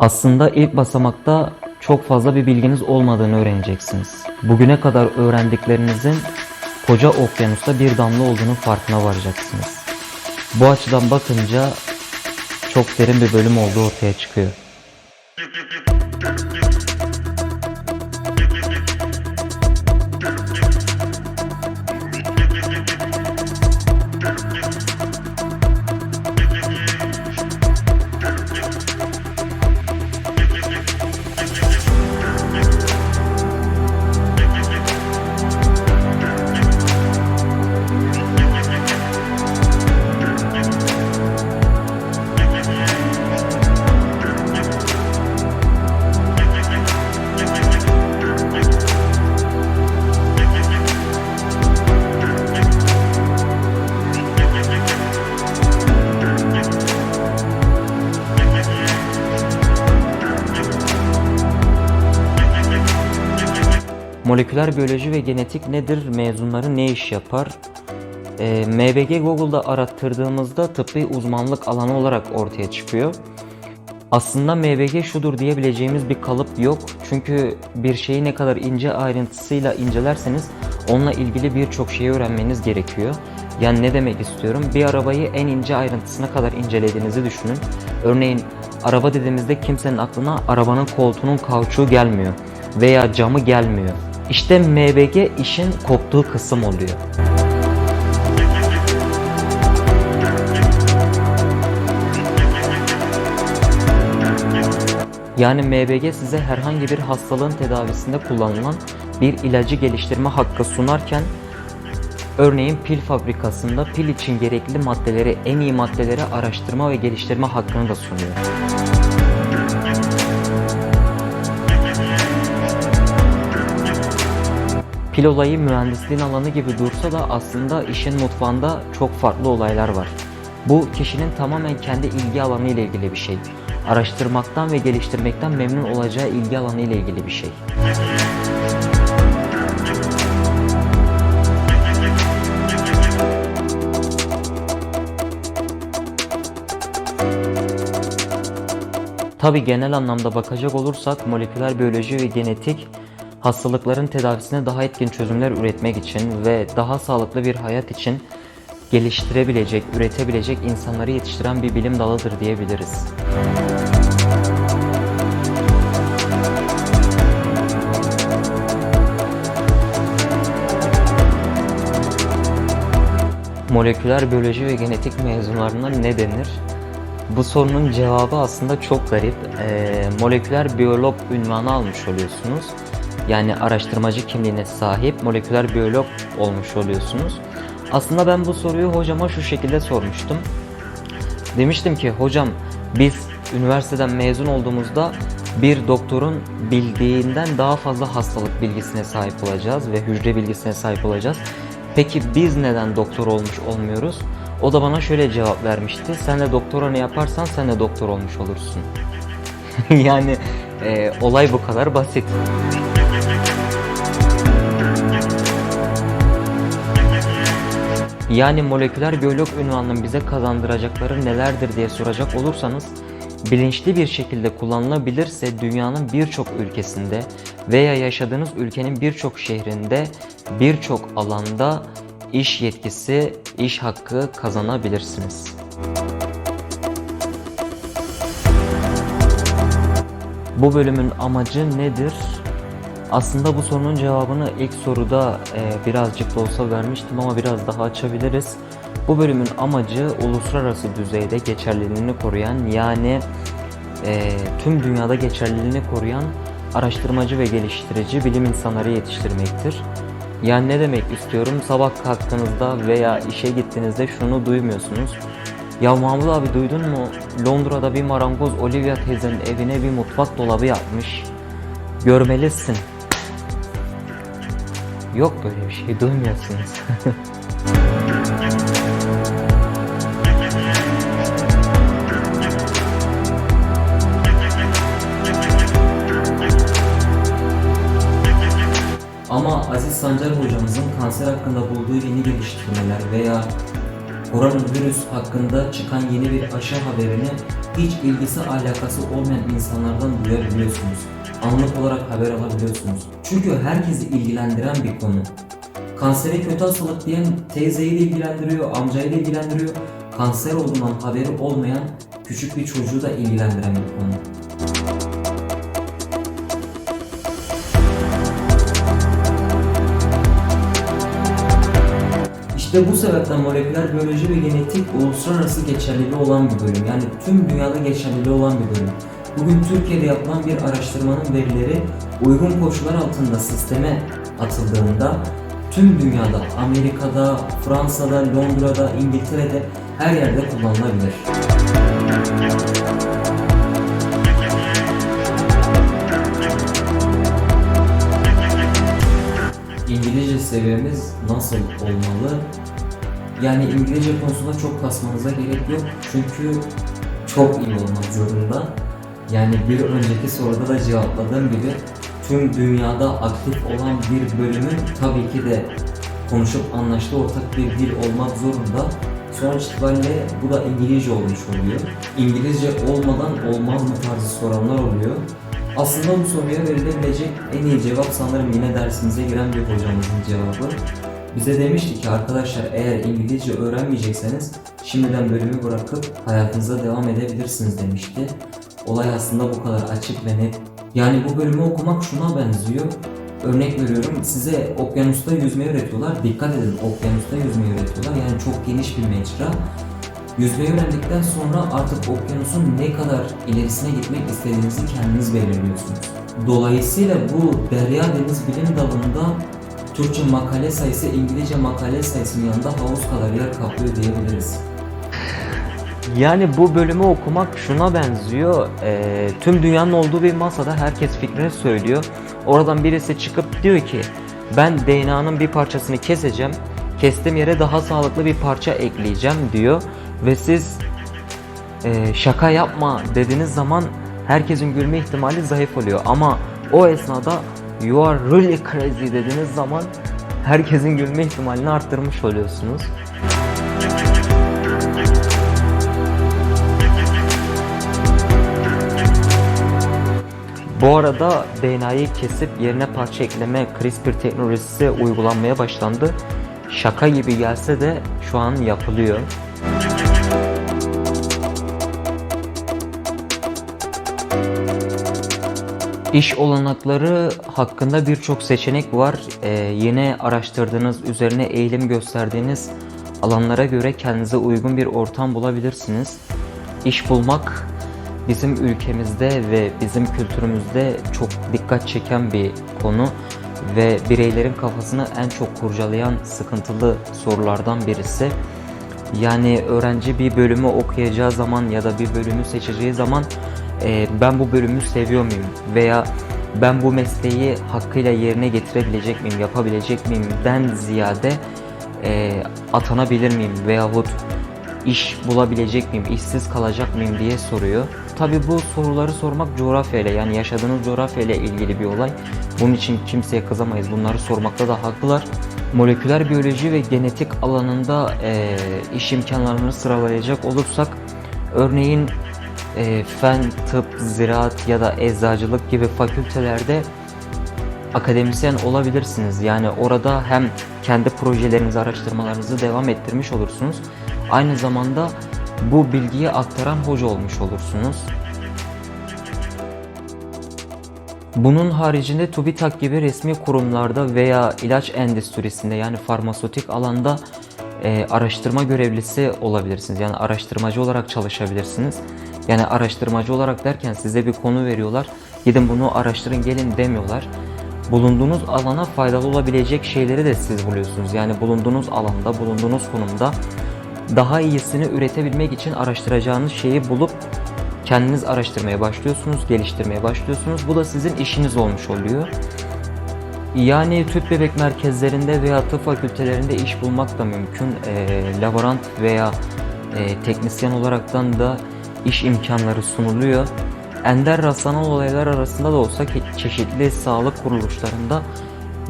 Aslında ilk basamakta çok fazla bir bilginiz olmadığını öğreneceksiniz. Bugüne kadar öğrendiklerinizin koca okyanusta bir damla olduğunu farkına varacaksınız. Bu açıdan bakınca çok derin bir bölüm olduğu ortaya çıkıyor. Moleküler biyoloji ve genetik nedir? Mezunları ne iş yapar? Ee, MBG Google'da arattırdığımızda tıbbi uzmanlık alanı olarak ortaya çıkıyor. Aslında MBG şudur diyebileceğimiz bir kalıp yok. Çünkü bir şeyi ne kadar ince ayrıntısıyla incelerseniz onunla ilgili birçok şeyi öğrenmeniz gerekiyor. Yani ne demek istiyorum? Bir arabayı en ince ayrıntısına kadar incelediğinizi düşünün. Örneğin araba dediğimizde kimsenin aklına arabanın koltuğunun kauçuğu gelmiyor veya camı gelmiyor. İşte MBG işin koptuğu kısım oluyor. Yani MBG size herhangi bir hastalığın tedavisinde kullanılan bir ilacı geliştirme hakkı sunarken örneğin pil fabrikasında pil için gerekli maddeleri, en iyi maddeleri araştırma ve geliştirme hakkını da sunuyor. Pil olayı mühendisliğin alanı gibi dursa da aslında işin mutfağında çok farklı olaylar var. Bu kişinin tamamen kendi ilgi alanı ile ilgili bir şey. Araştırmaktan ve geliştirmekten memnun olacağı ilgi alanı ile ilgili bir şey. Tabi genel anlamda bakacak olursak moleküler biyoloji ve genetik hastalıkların tedavisine daha etkin çözümler üretmek için ve daha sağlıklı bir hayat için geliştirebilecek, üretebilecek insanları yetiştiren bir bilim dalıdır diyebiliriz. Moleküler biyoloji ve genetik mezunlarına ne denir? Bu sorunun cevabı aslında çok garip. Ee, moleküler biyolog ünvanı almış oluyorsunuz. Yani araştırmacı kimliğine sahip moleküler biyolog olmuş oluyorsunuz. Aslında ben bu soruyu hocama şu şekilde sormuştum. Demiştim ki hocam biz üniversiteden mezun olduğumuzda bir doktorun bildiğinden daha fazla hastalık bilgisine sahip olacağız ve hücre bilgisine sahip olacağız. Peki biz neden doktor olmuş olmuyoruz? O da bana şöyle cevap vermişti. Sen de doktora ne yaparsan sen de doktor olmuş olursun. yani e, olay bu kadar basit. Yani moleküler biyolog ünvanının bize kazandıracakları nelerdir diye soracak olursanız bilinçli bir şekilde kullanılabilirse dünyanın birçok ülkesinde veya yaşadığınız ülkenin birçok şehrinde birçok alanda iş yetkisi, iş hakkı kazanabilirsiniz. Bu bölümün amacı nedir? Aslında bu sorunun cevabını ilk soruda e, birazcık da olsa vermiştim ama biraz daha açabiliriz. Bu bölümün amacı uluslararası düzeyde geçerliliğini koruyan yani e, tüm dünyada geçerliliğini koruyan araştırmacı ve geliştirici bilim insanları yetiştirmektir. Yani ne demek istiyorum? Sabah kalktığınızda veya işe gittiğinizde şunu duymuyorsunuz. Ya Mahmut abi duydun mu? Londra'da bir marangoz Olivia teyzenin evine bir mutfak dolabı yapmış. Görmelisin. Yok böyle bir şey duymuyorsunuz. Ama Aziz Sancar hocamızın kanser hakkında bulduğu yeni geliştirmeler veya koronavirüs hakkında çıkan yeni bir aşı haberini hiç ilgisi alakası olmayan insanlardan duyabiliyorsunuz. Anlık olarak haber alabiliyorsunuz. Çünkü herkesi ilgilendiren bir konu. Kansere kötü hastalık diyen teyzeyi de ilgilendiriyor, amcayı da ilgilendiriyor. Kanser olduğundan haberi olmayan küçük bir çocuğu da ilgilendiren bir konu. İşte bu sebepten moleküler biyoloji ve genetik uluslararası geçerliliği olan bir bölüm. Yani tüm dünyada geçerliliği olan bir bölüm. Bugün Türkiye'de yapılan bir araştırmanın verileri uygun koşullar altında sisteme atıldığında tüm dünyada, Amerika'da, Fransa'da, Londra'da, İngiltere'de her yerde kullanılabilir. İngilizce seviyemiz nasıl olmalı? Yani İngilizce konusunda çok kasmanıza gerek yok çünkü çok iyi olmak zorunda. Yani bir önceki soruda da cevapladığım gibi tüm dünyada aktif olan bir bölümün tabii ki de konuşup anlaştığı ortak bir dil olmak zorunda. Sonuç itibariyle bu da İngilizce olmuş oluyor. İngilizce olmadan olmaz mı tarzı soranlar oluyor. Aslında bu soruya verilebilecek en iyi cevap sanırım yine dersimize giren bir hocamızın cevabı. Bize demişti ki arkadaşlar eğer İngilizce öğrenmeyecekseniz şimdiden bölümü bırakıp hayatınıza devam edebilirsiniz demişti. Olay aslında bu kadar açık ve net. Yani bu bölümü okumak şuna benziyor. Örnek veriyorum size okyanusta yüzmeyi öğretiyorlar. Dikkat edin okyanusta yüzmeyi öğretiyorlar. Yani çok geniş bir mecra. Yüzmeyi öğrendikten sonra artık okyanusun ne kadar ilerisine gitmek istediğinizi kendiniz belirliyorsunuz. Dolayısıyla bu derya deniz bilim dalında Türkçe makale sayısı İngilizce makale sayısının yanında havuz kadar yer kaplıyor diyebiliriz. Yani bu bölümü okumak şuna benziyor. Eee, tüm dünyanın olduğu bir masada herkes fikrini söylüyor. Oradan birisi çıkıp diyor ki ben DNA'nın bir parçasını keseceğim. Kestiğim yere daha sağlıklı bir parça ekleyeceğim diyor. Ve siz eee, şaka yapma dediğiniz zaman herkesin gülme ihtimali zayıf oluyor. Ama o esnada you are really crazy dediğiniz zaman herkesin gülme ihtimalini arttırmış oluyorsunuz. Bu arada DNA'yı kesip yerine parça ekleme CRISPR teknolojisi uygulanmaya başlandı. Şaka gibi gelse de şu an yapılıyor. İş olanakları hakkında birçok seçenek var. Ee, yine araştırdığınız, üzerine eğilim gösterdiğiniz alanlara göre kendinize uygun bir ortam bulabilirsiniz. İş bulmak bizim ülkemizde ve bizim kültürümüzde çok dikkat çeken bir konu ve bireylerin kafasını en çok kurcalayan sıkıntılı sorulardan birisi. Yani öğrenci bir bölümü okuyacağı zaman ya da bir bölümü seçeceği zaman e, ben bu bölümü seviyor muyum veya ben bu mesleği hakkıyla yerine getirebilecek miyim, yapabilecek miyim den ziyade e, atanabilir miyim veyahut iş bulabilecek miyim, işsiz kalacak mıyım diye soruyor. Tabi bu soruları sormak coğrafyayla yani yaşadığınız coğrafyayla ilgili bir olay. Bunun için kimseye kızamayız. Bunları sormakta da haklılar. Moleküler biyoloji ve genetik alanında eee, iş imkanlarını sıralayacak olursak örneğin eee, fen, tıp, ziraat ya da eczacılık gibi fakültelerde akademisyen olabilirsiniz. Yani orada hem kendi projelerinizi, araştırmalarınızı devam ettirmiş olursunuz. Aynı zamanda bu bilgiyi aktaran hoca olmuş olursunuz. Bunun haricinde TÜBİTAK gibi resmi kurumlarda veya ilaç endüstrisinde yani farmasötik alanda e, araştırma görevlisi olabilirsiniz. Yani araştırmacı olarak çalışabilirsiniz. Yani araştırmacı olarak derken size bir konu veriyorlar. Gidin bunu araştırın gelin demiyorlar. Bulunduğunuz alana faydalı olabilecek şeyleri de siz buluyorsunuz. Yani bulunduğunuz alanda, bulunduğunuz konumda daha iyisini üretebilmek için araştıracağınız şeyi bulup kendiniz araştırmaya başlıyorsunuz, geliştirmeye başlıyorsunuz. Bu da sizin işiniz olmuş oluyor. Yani tüp bebek merkezlerinde veya tıp fakültelerinde iş bulmak da mümkün. Eee, laborant veya eee, teknisyen olaraktan da iş imkanları sunuluyor. Ender rastlanan olaylar arasında da olsa çeşitli sağlık kuruluşlarında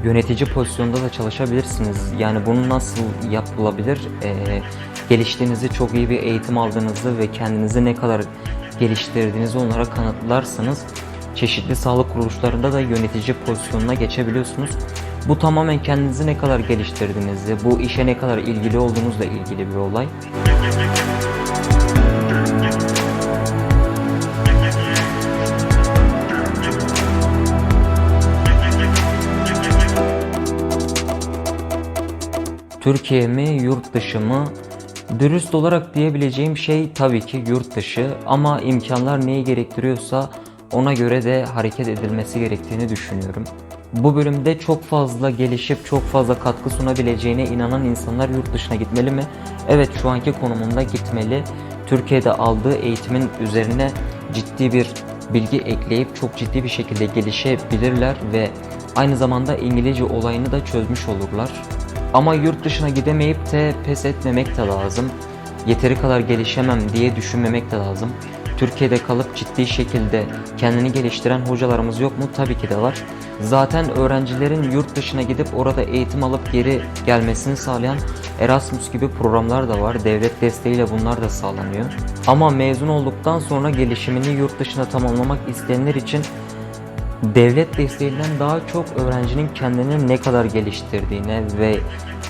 yönetici pozisyonda da çalışabilirsiniz. Yani bunu nasıl yapılabilir? Ee, geliştiğinizi, çok iyi bir eğitim aldığınızı ve kendinizi ne kadar geliştirdiğinizi onlara kanıtlarsanız çeşitli sağlık kuruluşlarında da yönetici pozisyonuna geçebiliyorsunuz. Bu tamamen kendinizi ne kadar geliştirdiğinizi, bu işe ne kadar ilgili olduğunuzla ilgili bir olay. Türkiye mi, yurt dışı mı? Dürüst olarak diyebileceğim şey tabii ki yurt dışı ama imkanlar neyi gerektiriyorsa ona göre de hareket edilmesi gerektiğini düşünüyorum. Bu bölümde çok fazla gelişip çok fazla katkı sunabileceğine inanan insanlar yurt dışına gitmeli mi? Evet şu anki konumunda gitmeli. Türkiye'de aldığı eğitimin üzerine ciddi bir bilgi ekleyip çok ciddi bir şekilde gelişebilirler ve aynı zamanda İngilizce olayını da çözmüş olurlar. Ama yurt dışına gidemeyip de pes etmemek de lazım. Yeteri kadar gelişemem diye düşünmemek de lazım. Türkiye'de kalıp ciddi şekilde kendini geliştiren hocalarımız yok mu? Tabii ki de var. Zaten öğrencilerin yurt dışına gidip orada eğitim alıp geri gelmesini sağlayan Erasmus gibi programlar da var. Devlet desteğiyle bunlar da sağlanıyor. Ama mezun olduktan sonra gelişimini yurt dışına tamamlamak isteyenler için devlet desteğinden daha çok öğrencinin kendini ne kadar geliştirdiğine ve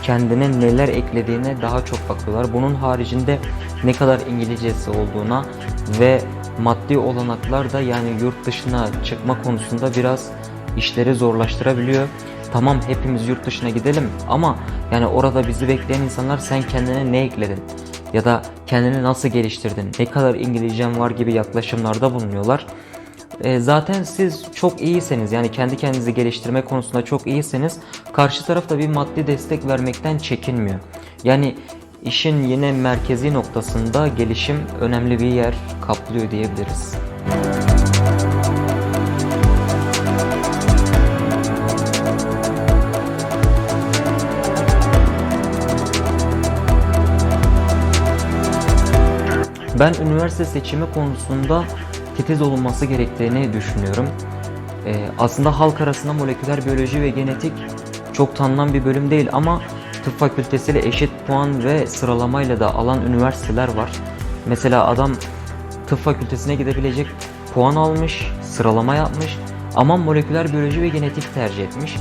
kendine neler eklediğine daha çok bakıyorlar. Bunun haricinde ne kadar İngilizcesi olduğuna ve maddi olanaklar da yani yurt dışına çıkma konusunda biraz işleri zorlaştırabiliyor. Tamam hepimiz yurt dışına gidelim ama yani orada bizi bekleyen insanlar sen kendine ne ekledin? Ya da kendini nasıl geliştirdin? Ne kadar İngilizcen var gibi yaklaşımlarda bulunuyorlar. E, zaten siz çok iyiseniz yani kendi kendinizi geliştirme konusunda çok iyiseniz karşı taraf da bir maddi destek vermekten çekinmiyor. Yani işin yine merkezi noktasında gelişim önemli bir yer kaplıyor diyebiliriz. Ben üniversite seçimi konusunda titiz olunması gerektiğini düşünüyorum. Ee, aslında halk arasında moleküler biyoloji ve genetik çok tanınan bir bölüm değil ama tıp fakültesiyle eşit puan ve sıralamayla da alan üniversiteler var. Mesela adam tıp fakültesine gidebilecek puan almış, sıralama yapmış ama moleküler biyoloji ve genetik tercih etmiş.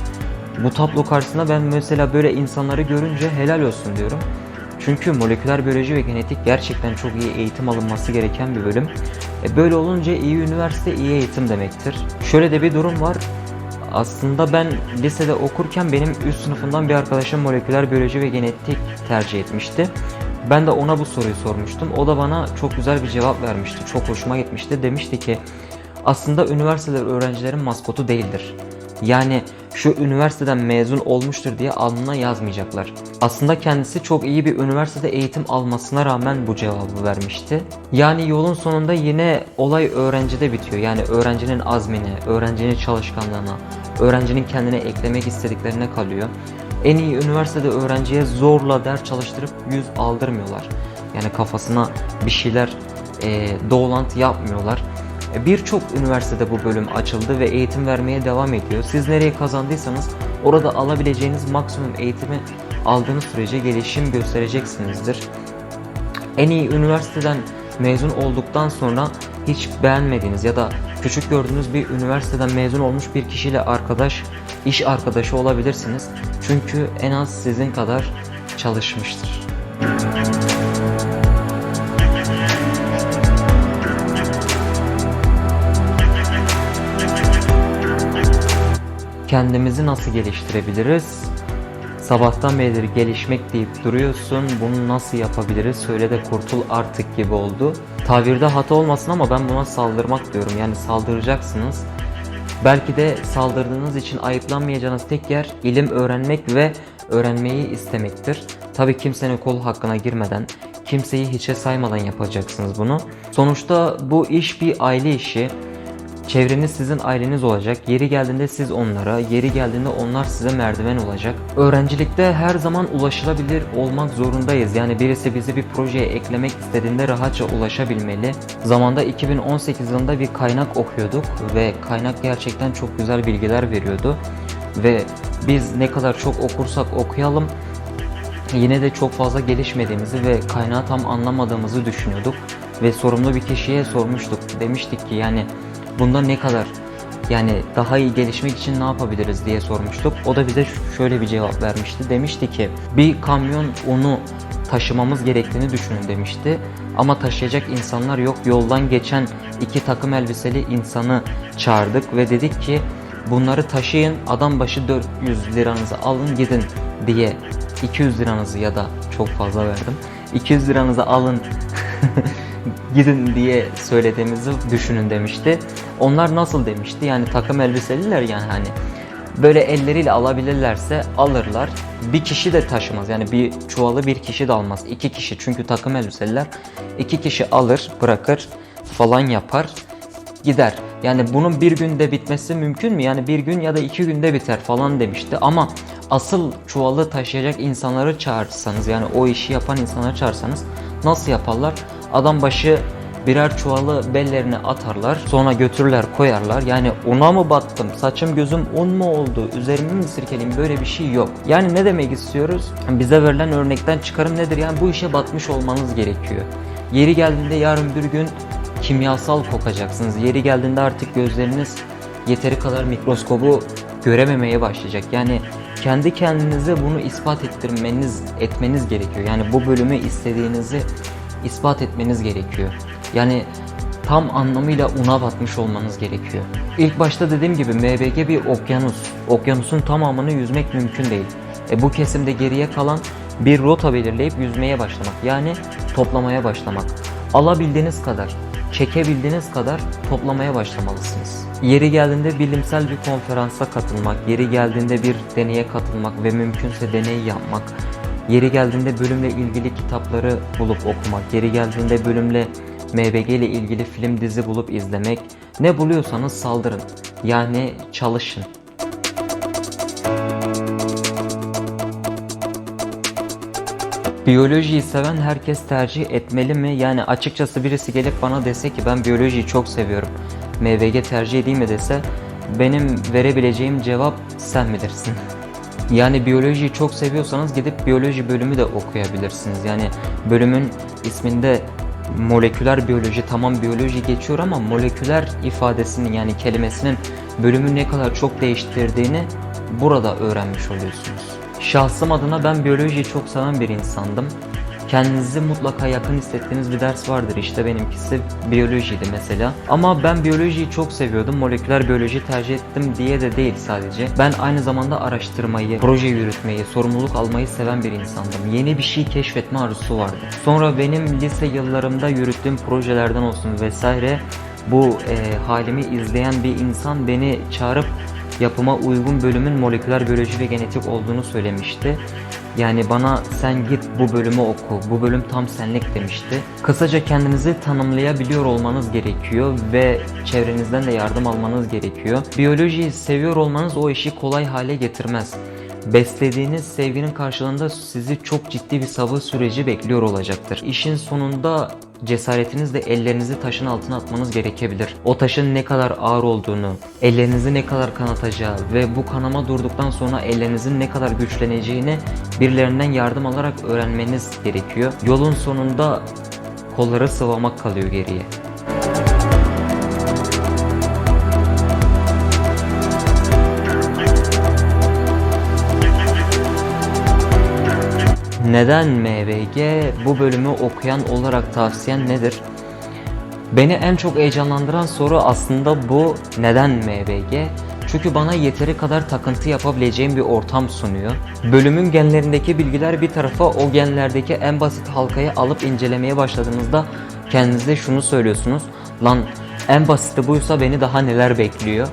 Bu tablo karşısında ben mesela böyle insanları görünce helal olsun diyorum. Çünkü moleküler biyoloji ve genetik gerçekten çok iyi eğitim alınması gereken bir bölüm. E böyle olunca iyi üniversite iyi eğitim demektir. Şöyle de bir durum var. Aslında ben lisede okurken benim üst sınıfımdan bir arkadaşım moleküler biyoloji ve genetik tercih etmişti. Ben de ona bu soruyu sormuştum. O da bana çok güzel bir cevap vermişti. Çok hoşuma gitmişti. Demişti ki aslında üniversiteler öğrencilerin maskotu değildir. Yani şu üniversiteden mezun olmuştur diye alnına yazmayacaklar. Aslında kendisi çok iyi bir üniversitede eğitim almasına rağmen bu cevabı vermişti. Yani yolun sonunda yine olay öğrencide bitiyor. Yani öğrencinin azmine, öğrencinin çalışkanlığına, öğrencinin kendine eklemek istediklerine kalıyor. En iyi üniversitede öğrenciye zorla ders çalıştırıp yüz aldırmıyorlar. Yani kafasına bir şeyler e, doğulant yapmıyorlar. Birçok üniversitede bu bölüm açıldı ve eğitim vermeye devam ediyor. Siz nereye kazandıysanız orada alabileceğiniz maksimum eğitimi aldığınız sürece gelişim göstereceksinizdir. En iyi üniversiteden mezun olduktan sonra hiç beğenmediğiniz ya da küçük gördüğünüz bir üniversiteden mezun olmuş bir kişiyle arkadaş, iş arkadaşı olabilirsiniz. Çünkü en az sizin kadar çalışmıştır. Kendimizi nasıl geliştirebiliriz? Sabahtan beridir gelişmek deyip duruyorsun. Bunu nasıl yapabiliriz? Söyle de kurtul artık gibi oldu. Tabirde hata olmasın ama ben buna saldırmak diyorum. Yani saldıracaksınız. Belki de saldırdığınız için ayıplanmayacağınız tek yer ilim öğrenmek ve öğrenmeyi istemektir. Tabi kimsenin kol hakkına girmeden, kimseyi hiçe saymadan yapacaksınız bunu. Sonuçta bu iş bir aile işi. Çevreniz sizin aileniz olacak. Yeri geldiğinde siz onlara, yeri geldiğinde onlar size merdiven olacak. Öğrencilikte her zaman ulaşılabilir olmak zorundayız. Yani birisi bizi bir projeye eklemek istediğinde rahatça ulaşabilmeli. Zamanda 2018 yılında bir kaynak okuyorduk ve kaynak gerçekten çok güzel bilgiler veriyordu. Ve biz ne kadar çok okursak okuyalım yine de çok fazla gelişmediğimizi ve kaynağı tam anlamadığımızı düşünüyorduk. ve sorumlu bir kişiye sormuştuk. Demiştik ki yani bunda ne kadar yani daha iyi gelişmek için ne yapabiliriz diye sormuştuk. O da bize şöyle bir cevap vermişti. Demişti ki bir kamyon unu taşımamız gerektiğini düşünün demişti. Ama taşıyacak insanlar yok. Yoldan geçen iki takım elbiseli insanı çağırdık ve dedik ki bunları taşıyın adam başı 400 liranızı alın gidin diye 200 liranızı ya da çok fazla verdim. 200 liranızı alın gidin diye söylediğimizi düşünün demişti. Onlar nasıl demişti? Yani takım elbiseliler yani hani böyle elleriyle alabilirlerse alırlar. Bir kişi de taşımaz. Yani bir çuvalı bir kişi de almaz. İki kişi çünkü takım elbiseliler iki kişi alır, bırakır falan yapar gider. Yani bunun bir günde bitmesi mümkün mü? Yani bir gün ya da iki günde biter falan demişti. Ama asıl çuvalı taşıyacak insanları çağırsanız yani o işi yapan insanları çağırsanız nasıl yaparlar? Adam başı birer çuvalı bellerine atarlar. Sonra götürürler koyarlar. Yani una mı battım? Saçım gözüm un mu oldu? Üzerimi mi sirkeleyim? Böyle bir şey yok. Yani ne demek istiyoruz? Bize verilen örnekten çıkarım nedir? Yani bu işe batmış olmanız gerekiyor. Yeri geldiğinde yarın bir gün kimyasal kokacaksınız. Yeri geldiğinde artık gözleriniz yeteri kadar mikroskobu görememeye başlayacak. Yani kendi kendinize bunu ispat ettirmeniz etmeniz gerekiyor. Yani bu bölümü istediğinizi ispat etmeniz gerekiyor. Yani tam anlamıyla una batmış olmanız gerekiyor. İlk başta dediğim gibi MBG bir okyanus. Okyanusun tamamını yüzmek mümkün değil. E bu kesimde geriye kalan bir rota belirleyip yüzmeye başlamak. Yani toplamaya başlamak. Alabildiğiniz kadar, çekebildiğiniz kadar toplamaya başlamalısınız. Yeri geldiğinde bilimsel bir konferansa katılmak, yeri geldiğinde bir deneye katılmak ve mümkünse deney yapmak, yeri geldiğinde bölümle ilgili kitapları bulup okumak, yeri geldiğinde bölümle MBG ile ilgili film dizi bulup izlemek, ne buluyorsanız saldırın. Yani çalışın. Biyolojiyi seven herkes tercih etmeli mi? Yani açıkçası birisi gelip bana dese ki ben biyolojiyi çok seviyorum. MVG tercih edeyim mi dese benim verebileceğim cevap sen bilirsin. Yani biyolojiyi çok seviyorsanız gidip biyoloji bölümü de okuyabilirsiniz. Yani bölümün isminde moleküler biyoloji tamam biyoloji geçiyor ama moleküler ifadesinin yani kelimesinin bölümü ne kadar çok değiştirdiğini burada öğrenmiş oluyorsunuz. Şahsım adına ben biyolojiyi çok seven bir insandım. Kendinizi mutlaka yakın hissettiğiniz bir ders vardır işte benimkisi biyolojiydi mesela. Ama ben biyolojiyi çok seviyordum. Moleküler biyoloji tercih ettim diye de değil sadece. Ben aynı zamanda araştırmayı, proje yürütmeyi, sorumluluk almayı seven bir insandım. Yeni bir şey keşfetme arzusu vardı. Sonra benim lise yıllarımda yürüttüğüm projelerden olsun vesaire bu e, halimi izleyen bir insan beni çağırıp yapıma uygun bölümün moleküler biyoloji ve genetik olduğunu söylemişti. Yani bana sen git bu bölümü oku, bu bölüm tam senlik demişti. Kısaca kendinizi tanımlayabiliyor olmanız gerekiyor ve çevrenizden de yardım almanız gerekiyor. Biyolojiyi seviyor olmanız o işi kolay hale getirmez. Beslediğiniz sevginin karşılığında sizi çok ciddi bir sabır süreci bekliyor olacaktır. İşin sonunda cesaretinizle ellerinizi taşın altına atmanız gerekebilir. O taşın ne kadar ağır olduğunu, ellerinizi ne kadar kanatacağı ve bu kanama durduktan sonra ellerinizin ne kadar güçleneceğini birilerinden yardım alarak öğrenmeniz gerekiyor. Yolun sonunda kolları sıvamak kalıyor geriye. Neden MBG? Bu bölümü okuyan olarak tavsiyen nedir? Beni en çok heyecanlandıran soru aslında bu neden MBG? Çünkü bana yeteri kadar takıntı yapabileceğim bir ortam sunuyor. Bölümün genlerindeki bilgiler bir tarafa o genlerdeki en basit halkayı alıp incelemeye başladığınızda kendinize şunu söylüyorsunuz. Lan en basiti buysa beni daha neler bekliyor?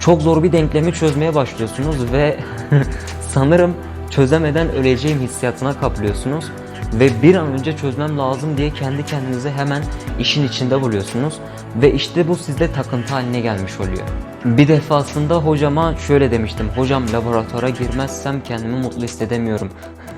Çok zor bir denklemi çözmeye başlıyorsunuz ve sanırım çözemeden öleceğim hissiyatına kapılıyorsunuz ve bir an önce çözmem lazım diye kendi kendinize hemen işin içinde buluyorsunuz ve işte bu sizde takıntı haline gelmiş oluyor. Bir defasında hocama şöyle demiştim. Hocam laboratuvara girmezsem kendimi mutlu hissedemiyorum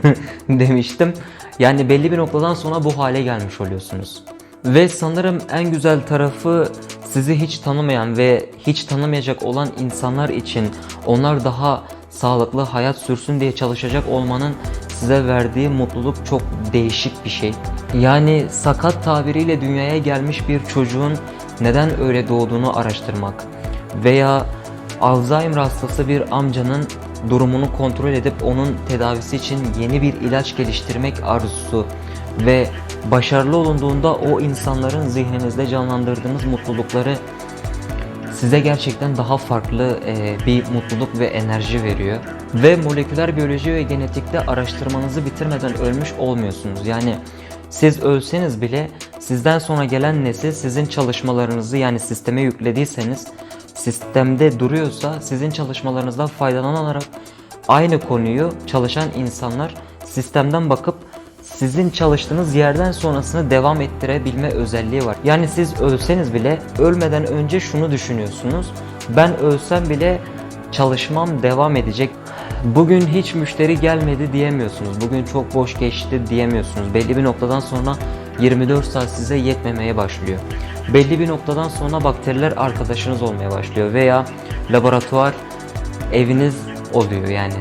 demiştim. Yani belli bir noktadan sonra bu hale gelmiş oluyorsunuz. Ve sanırım en güzel tarafı sizi hiç tanımayan ve hiç tanımayacak olan insanlar için onlar daha sağlıklı hayat sürsün diye çalışacak olmanın size verdiği mutluluk çok değişik bir şey. Yani sakat tabiriyle dünyaya gelmiş bir çocuğun neden öyle doğduğunu araştırmak veya Alzheimer hastası bir amcanın durumunu kontrol edip onun tedavisi için yeni bir ilaç geliştirmek arzusu ve başarılı olunduğunda o insanların zihninizde canlandırdığınız mutlulukları size gerçekten daha farklı e, bir mutluluk ve enerji veriyor. Ve moleküler biyoloji ve genetikte araştırmanızı bitirmeden ölmüş olmuyorsunuz. Yani siz ölseniz bile sizden sonra gelen nesil sizin çalışmalarınızı yani sisteme yüklediyseniz sistemde duruyorsa sizin çalışmalarınızdan faydalanarak aynı konuyu çalışan insanlar sistemden bakıp sizin çalıştığınız yerden sonrasını devam ettirebilme özelliği var. Yani siz ölseniz bile ölmeden önce şunu düşünüyorsunuz. Ben ölsem bile çalışmam devam edecek. Bugün hiç müşteri gelmedi diyemiyorsunuz. Bugün çok boş geçti diyemiyorsunuz. Belli bir noktadan sonra 24 saat size yetmemeye başlıyor. Belli bir noktadan sonra bakteriler arkadaşınız olmaya başlıyor veya laboratuvar eviniz oluyor yani.